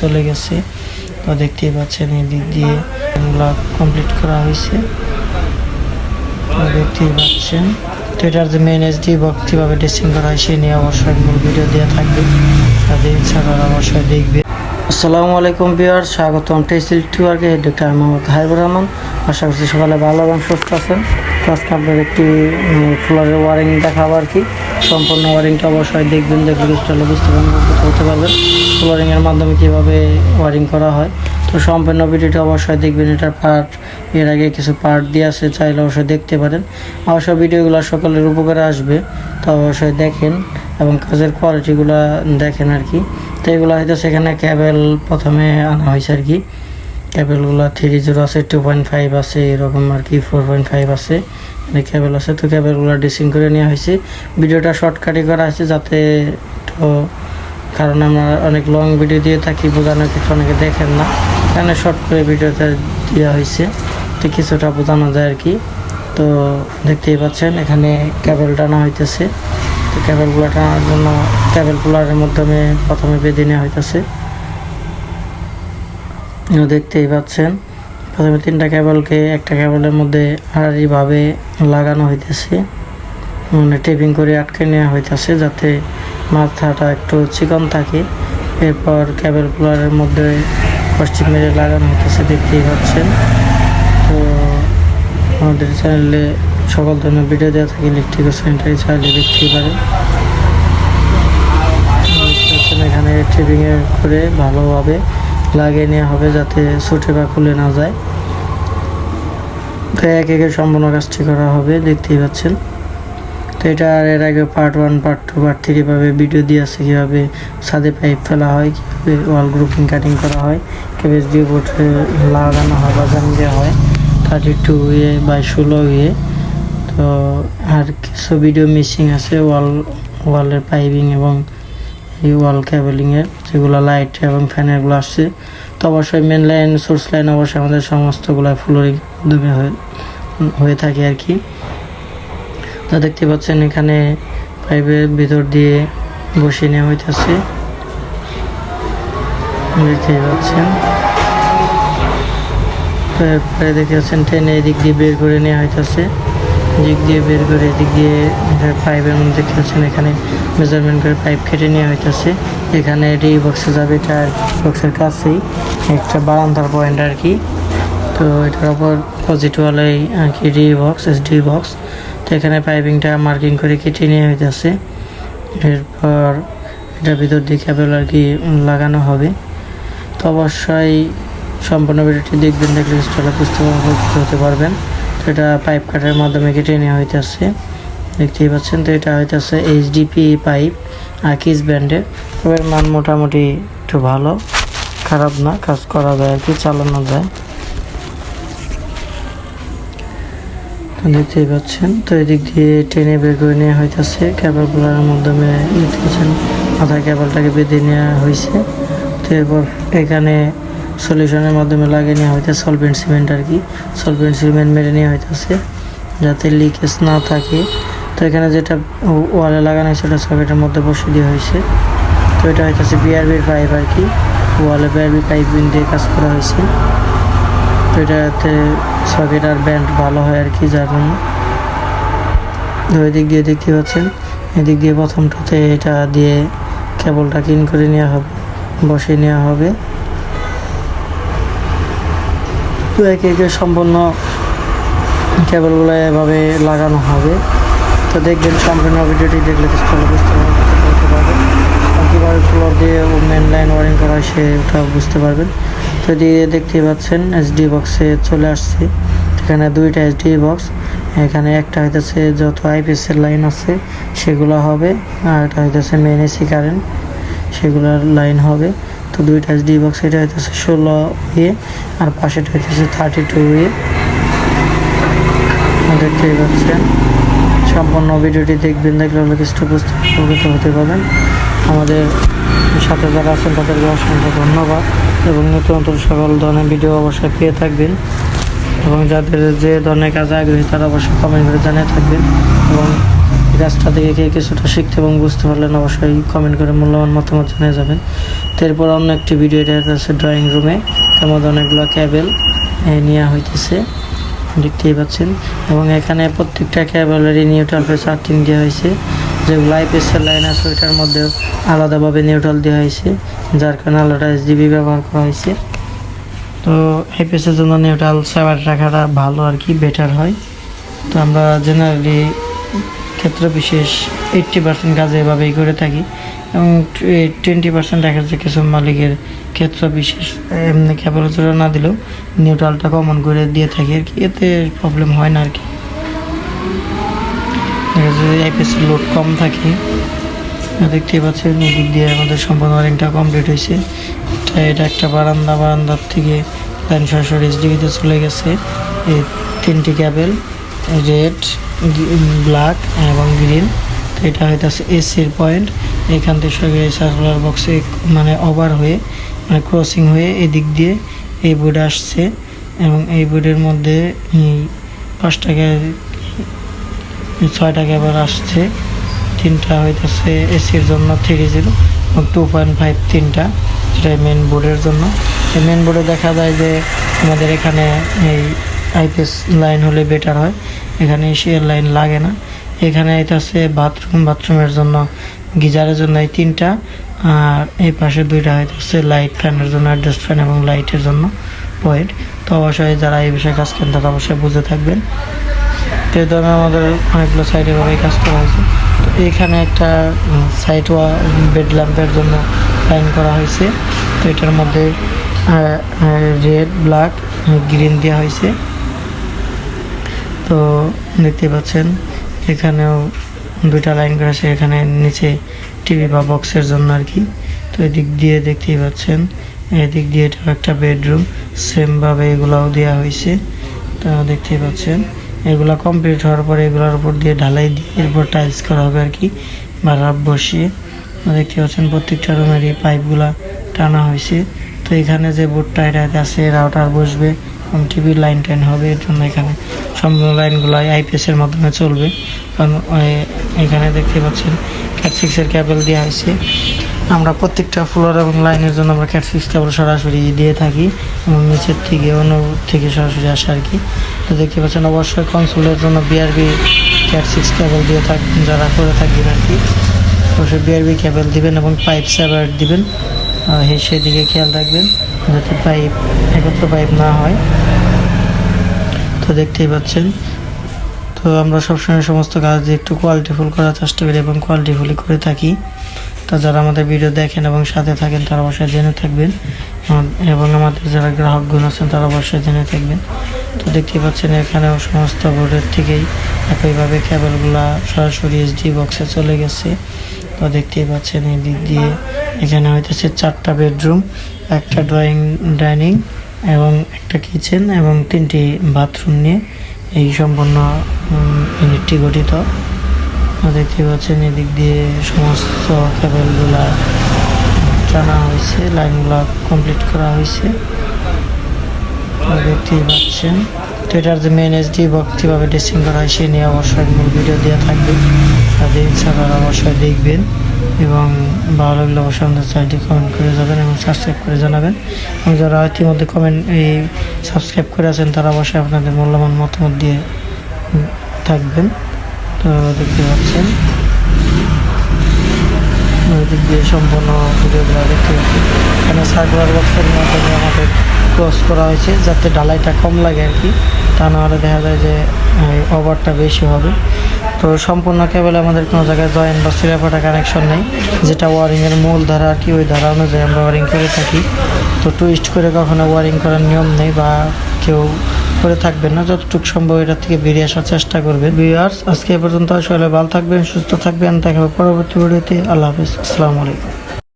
চলে গেছে। তো দেখতেই পাচ্ছেন এই দিক দিয়ে এগুলা কমপ্লিট করা হয়েছে। তো দেখতেই পাচ্ছেন। তো এটার যে মেন এসডি বক্স কীভাবে ড্রেসিং করা হয় সে নিয়ে অবশ্যই মূল ভিডিও দেওয়া থাকবে। তাদের করে অবশ্যই দেখবে আসসালামু আলাইকুম বিয়ার স্বাগতম টেসিল টুয়ার্কে ডক্টর মোহাম্মদ হাইবুর রহমান। আশা করছি সকালে ভালো এবং সুস্থ আছেন। আজকে আপনাদের একটি ফ্লোরের ওয়ারিং দেখাবো আর কি। সম্পূর্ণ ওয়ারিংটা অবশ্যই দেখবেন দেখলে হলে বুঝতে পারবেন উপকৃত পারবেন ফ্লোরিংয়ের মাধ্যমে কীভাবে ওয়ারিং করা হয়। তো সম্পূর্ণ ভিডিওটা অবশ্যই দেখবেন এটার পার্ট এর আগে কিছু পার্ট দিয়ে আছে, চাইলে অবশ্যই দেখতে পারেন। অবশ্যই ভিডিওগুলো সকলের উপকারে আসবে, তো অবশ্যই দেখেন এবং কাজের কোয়ালিটিগুলো দেখেন আর কি। তো এগুলো হয়তো সেখানে ক্যাবেল প্রথমে আনা হয়েছে আর কি। ক্যাবেলগুলো থ্রি জিরো আছে টু পয়েন্ট ফাইভ আছে, এরকম আর কি ফোর পয়েন্ট ফাইভ আছে। এখানে ক্যাবেল আছে, তো ক্যাবেলগুলো ডিসিং করে নেওয়া হয়েছে। ভিডিওটা শর্টকাটই করা হয়েছে যাতে তো কারণ আমরা অনেক লং ভিডিও দিয়ে থাকি, বোঝানোর কিছু অনেকে দেখেন না। এখানে শর্ট করে ভিডিওটা দেওয়া হয়েছে, তো কিছুটা বোঝানো যায় আর কি। তো দেখতেই পাচ্ছেন, এখানে ক্যাবেল টানা হইতেছে। তো ক্যাবেলগুলো টানার জন্য ক্যাবেল পুলারের মাধ্যমে প্রথমে বেঁধে নেওয়া হইতেছে। দেখতেই পাচ্ছেন। প্রথমে তিনটা কেবলকে একটা কেবলের মধ্যে আড়াআড়িভাবে লাগানো হইতেছে। মানে টেপিং করে আটকে নেওয়া হইতেছে যাতে মাথাটা একটু চিকন থাকে। এরপর কেবল পুলারের মধ্যে কষ্টিক মেরে লাগানো হইতেছে, দেখতেই পাচ্ছেন। তো আমাদের চ্যানেলে সকল ধরনের ভিডিও দেওয়া থাকে ইলেকট্রিক স্যানিটারি চাইলে দেখতেই পারেন। এখানে ট্রিপিং করে ভালোভাবে লাগিয়ে নেওয়া হবে যাতে ছুটে বা খুলে না যায়। তো এক একে সম্পূর্ণ কাজটি করা হবে, দেখতেই পাচ্ছেন। তো এটা আর এর আগে part one part two part three ভাবে ভিডিও দিয়ে আছে, কীভাবে ছাদে পাইপ ফেলা হয়, কীভাবে ওয়াল গ্রুপিং কাটিং করা হয় কেবেজ দিয়ে বোর্ডে লাগানো হয় বাজান দেওয়া হয় থার্টি টু ইয়ে বাই ষোলো ইয়ে তো আর কিছু ভিডিও মিসিং আছে ওয়াল ওয়ালের পাইপিং এবং এই ওয়াল ক্যাবেলিংয়ের যেগুলো লাইট এবং ফ্যানেরগুলো আসছে, তো অবশ্যই মেন লাইন সোর্স লাইন অবশ্যই আমাদের সমস্তগুলো ফ্লোরিং মাধ্যমে হয়ে থাকে আর কি। তো দেখতে পাচ্ছেন এখানে পাইপের ভিতর দিয়ে বসিয়ে নেওয়া হইতেছে। দেখতেই পাচ্ছেন। দেখতে পাচ্ছেন টেনে এদিক দিয়ে বের করে নেওয়া হইতেছে। দিক দিয়ে বের করে এদিক দিয়ে পাইপের মধ্যে খেলছেন। এখানে মেজারমেন্ট করে পাইপ কেটে নেওয়া হইতেছে। এখানে ডি বক্সে যাবে এটা বক্সের কাছেই একটা বারান্দার পয়েন্ট আর কি তো এটার ওপর পজিট ওয়ালে আর কি D box S D box তো এখানে পাইপিংটা মার্কিং করে কেটে নেওয়া হইতেছে। এরপর এটার ভিতর দিয়ে ক্যাবেল আর কি লাগানো হবে। তো অবশ্যই সম্পূর্ণ ভিডিওটি দেখবেন, দেখলে কিছুটা বুঝতে হতে পারবেন। এটা পাইপ কাটার মাধ্যমে কেটে নেওয়া হইতেছে। দেখতেই পাচ্ছেন তো, এটা হইতেছে এইচডিপি পাইপ আকিস ব্র্যান্ডের এবার মান মোটামুটি একটু ভালো, খারাপ না, কাজ করা যায় আর কি, চালানো যায়। দেখতেই পাচ্ছেন তো, এদিক দিয়ে টেনে বের করে নেওয়া হইতেছে। ক্যাবেলগুলোর মাধ্যমে দেখতে পাচ্ছেন মাথায় ক্যাবলটাকে বেঁধে নেওয়া হয়েছে তো এরপর এখানে সলিউশনের মাধ্যমে লাগিয়ে নেওয়া হইতেছে সলভেন্ট সিমেন্ট আর কি। সলভেন্ট সিমেন্ট মেরে নেওয়া হইতেছে। যাতে লিকেজ না থাকে। তো এখানে যেটা ওয়ালে লাগানো হয়েছে, ওটা সকেটের মধ্যে বসিয়ে দেওয়া হয়েছে। তো এটা হইতেছে বিআরবির পাইপ আর কি। ওয়ালে বিআরবি পাইপ দিয়ে কাজ করা হয়েছে। তো এটাতে সকেট আর ব্যান্ড ভালো হয় আর কি, যার জন্য। তো এদিক দিয়ে দেখতে পাচ্ছেন, এদিক দিয়ে প্রথমটাতে এটা দিয়ে কেবলটা ক্লিন করে নেওয়া হবে, বসিয়ে নেওয়া হবে। তো একে একে সম্পূর্ণ কেবলগুলো এভাবে লাগানো হবে। তো দেখবেন সম্পূর্ণ ভিডিওটি দেখলে বুঝতে কীভাবে ফ্লোর দিয়ে মেন লাইন ওয়ারিং করা হয় সেটা বুঝতে পারবেন। তো দিয়ে দেখতেই পাচ্ছেন এসডি বক্সে চলে আসছে। এখানে দুইটা এসডি বক্স এখানে একটা হইতেছে যত আইপিএসের লাইন আছে, সেগুলো হবে। আর একটা হইতেছে মেন এসি কারেন্ট সেগুলোর লাইন হবে। তো দুইটা এসডি বক্স এটা হইতেছে ষোলো ইয়ে আর পাশেটা হইতেছে থার্টি টু ইয়ে দেখতেই পাচ্ছেন সম্পূর্ণ ভিডিওটি দেখবেন, দেখলে বুঝতে উপকৃত হতে পারবেন। আমাদের সাথে যারা আছেন, তাদেরকে অসংখ্য ধন্যবাদ। এবং নতুন নতুন সকল ধরনের ভিডিও অবশ্যই পেয়ে থাকবেন। এবং যাদের যে ধরনের কাজে আগ্রহী, তারা অবশ্যই কমেন্ট করে জানিয়ে থাকবেন। এবং কাজটা থেকে কে কিছুটা শিখতে এবং বুঝতে পারলেন, অবশ্যই কমেন্ট করে মূল্যবান মতামত জানিয়ে যাবেন। তারপর অন্য একটি ভিডিও এটা আছে ড্রয়িং রুমে তার মধ্যে অনেকগুলো ক্যাবেল নেওয়া হইতেছে। দেখতেই পাচ্ছেন। এবং এখানে প্রত্যেকটা ক্যাবেলেরই নিউট্রাল ফেস আর্থিং দেওয়া হয়েছে যেগুলো আইপিএসের লাইন আছে, ওইটার মধ্যে আলাদাভাবে নিউট্রাল দেওয়া হয়েছে যার কারণে আলাদা এসডিবি ব্যবহার করা হয়েছে তো আইপিএসের জন্য নিউট্রাল সেভার রাখাটা ভালো আর কি বেটার হয়। তো আমরা জেনারেলি ক্ষেত্র বিশেষ এইট্টি পার্সেন্ট কাজ এভাবেই করে থাকি। এবং টোয়েন্টি পার্সেন্ট দেখা যাচ্ছে কিছু মালিকের ক্ষেত্র বিশেষ, এমনি জোড়া না দিলেও নিউট্রালটা কমন করে দিয়ে থাকি আর কি, এতে প্রবলেম হয় না আর কি। দেখা লোড কম থাকে। দেখতেই পাচ্ছেন এদিক দিয়ে আমাদের সম্পূর্ণ ওয়ারিংটা কমপ্লিট হয়েছে। এটা একটা বারান্দা, বারান্দার থেকে লাইন সরাসরি এসডিবিতে চলে গেছে। এই তিনটি ক্যাবেল রেড ব্ল্যাক এবং গ্রিন তো এটা হইতেছে এসির পয়েন্ট এখান থেকে সরাসরি সার্কুলার বক্সে মানে ওভার হয়ে মানে ক্রসিং হয়ে এদিক দিয়ে এই বোর্ডে আসছে এবং এই বোর্ডের মধ্যে এই পাঁচটা ছয়টা ক্যাবেল আসছে। তিনটা হইতেছে এসির জন্য থ্রি জিরো এবং টু পয়েন্ট ফাইভ তিনটা, যেটা মেন বোর্ডের জন্য। এই মেন বোর্ডে দেখা যায় যে আমাদের এখানে এই আইপিএস লাইন হলে বেটার হয়। এখানে এশিয়ার লাইন লাগে না। এখানে এটা আছে বাথরুম বাথরুমের জন্য গিজারের জন্য এই তিনটা, আর এই পাশে দুইটা হইতেছে লাইট ফ্যানের জন্য অ্যাডজাস্ট ফ্যান এবং লাইটের জন্য পয়েন্ট তো অবশ্যই যারা এই বিষয়ে কাজ করেন, তারা অবশ্যই বুঝে থাকবেন। তো এই ধরনের আমাদের অনেকগুলো সাইডে ভাবেই কাজ করা হয়েছে। তো এখানে একটা সাইড ওয়া বেড ল্যাম্পের জন্য লাইন করা হয়েছে। তো এটার মধ্যে রেড ব্ল্যাক গ্রিন দেওয়া হয়েছে। তো দেখতে পাচ্ছেন এখানেও দুইটা লাইন করা আছে, এখানে নিচে টিভি বা বক্সের জন্য আর কি। তো এদিক দিয়ে দেখতেই পাচ্ছেন, এদিক দিয়ে এটাও একটা বেডরুম সেমভাবে এগুলাও দেওয়া হয়েছে। তো দেখতেই পাচ্ছেন, এগুলা কমপ্লিট হওয়ার পরে এগুলোর উপর দিয়ে ঢালাই দিয়ে এরপর টাইলস করা হবে আর কি, বা রাব বসিয়ে। দেখতে পাচ্ছেন, প্রত্যেকটা রুমেরই পাইপগুলা টানা হয়েছে। তো এখানে যে বোর্ডটা এটা আছে রাউটার বসবে টিভির লাইন টাইন হবে, এর জন্য এখানে সম্পূর্ণ লাইনগুলো আইপিএসের মাধ্যমে চলবে। কারণ এখানে দেখতে পাচ্ছেন ক্যাট সিক্সের ক্যাবেল দেওয়া হয়েছে। আমরা প্রত্যেকটা ফ্লোর এবং লাইনের জন্য আমরা ক্যাট সিক্স কেবল সরাসরি দিয়ে থাকি এবং নিচের থেকে, অন্য থেকে সরাসরি আসে আর কি। তো দেখতে পাচ্ছেন, অবশ্যই কনসোলের জন্য বিআরবি ক্যাট সিক্স কেবল দিয়ে থাক, যারা করে থাকবেন আর কি। অবশ্যই বিআরবি কেবল দিবেন এবং পাইপ সেপারেট দিবেন। সেদিকে খেয়াল রাখবেন, যাতে পাইপ, একত্র পাইপ না হয়। তো দেখতেই পাচ্ছেন। তো আমরা সবসময় সমস্ত কাজ একটু কোয়ালিটিফুল করার চেষ্টা করি এবং কোয়ালিটিফুলি করে থাকি। তো যারা আমাদের ভিডিও দেখেন এবং সাথে থাকেন, তারা অবশ্যই জেনে থাকবেন। এবং আমাদের যারা গ্রাহকগণ আছেন, তারা অবশ্যই জেনে থাকবেন। তো দেখতেই পাচ্ছেন, এখানেও সমস্ত বোর্ডের থেকেই একইভাবে কেবলগুলা সরাসরি এসডি বক্সে চলে গেছে। তো দেখতেই পাচ্ছেন এই দিক দিয়ে। এখানে হইতেছে চারটা বেডরুম, একটা ড্রয়িং, ডাইনিং এবং একটা কিচেন এবং তিনটি বাথরুম নিয়ে এই সম্পূর্ণ ইউনিটটি গঠিত। দেখতে পাচ্ছেন এদিক দিয়ে সমস্ত কেবলগুলা টানা হয়েছে লাইনগুলো কমপ্লিট করা হয়েছে দেখতেই পাচ্ছেন এটার যে মেন এসডি বক্স কীভাবে ড্রেসিং করা হয় সে নিয়ে অবশ্যই মূল ভিডিও দেওয়া থাকবে। তাদের ইচ্ছা তারা অবশ্যই দেখবেন এবং ভালো লাগলে অবশ্যই আমাদের চ্যানেলটি কমেন্ট করে যাবেন এবং সাবস্ক্রাইব করে জানাবেন। এবং যারা ইতিমধ্যে কমেন্ট এই সাবস্ক্রাইব করে আছেন, তারা অবশ্যই আপনাদের মূল্যবান মতামত দিয়ে থাকবেন। তো দেখতে পাচ্ছেন। দিক দিয়ে সম্পূর্ণ ভিডিওগুলো দেখতে পাচ্ছি। এখানে সার্কুলার বক্সের মাধ্যমে আমাদের ক্রস করা হয়েছে যাতে ঢালাইটা কম লাগে আর কি। তা নাহলে দেখা যায় যে ওভারটা বেশি হবে। তো সম্পূর্ণ কেবল আমাদের কোনো জায়গায় জয়েন্ট বা সিরাপাটা কানেকশন নেই। যেটা ওয়ারিংয়ের মূল ধারা আর কি, ওই ধারা অনুযায়ী আমরা ওয়ারিং করে থাকি। তো টুইস্ট করে কখনো ওয়ারিং করার নিয়ম নেই বা কেউ করে থাকবেন না। যতটুকু সম্ভব এটা থেকে বেরিয়ে আসার চেষ্টা করবেন। ভিউয়ার্স আজকে এ পর্যন্ত আসলে ভালো থাকবেন, সুস্থ থাকবেন। দেখা পরবর্তী ভিডিওতে। আল্লাহ হাফিজ। আসসালামু আলাইকুম।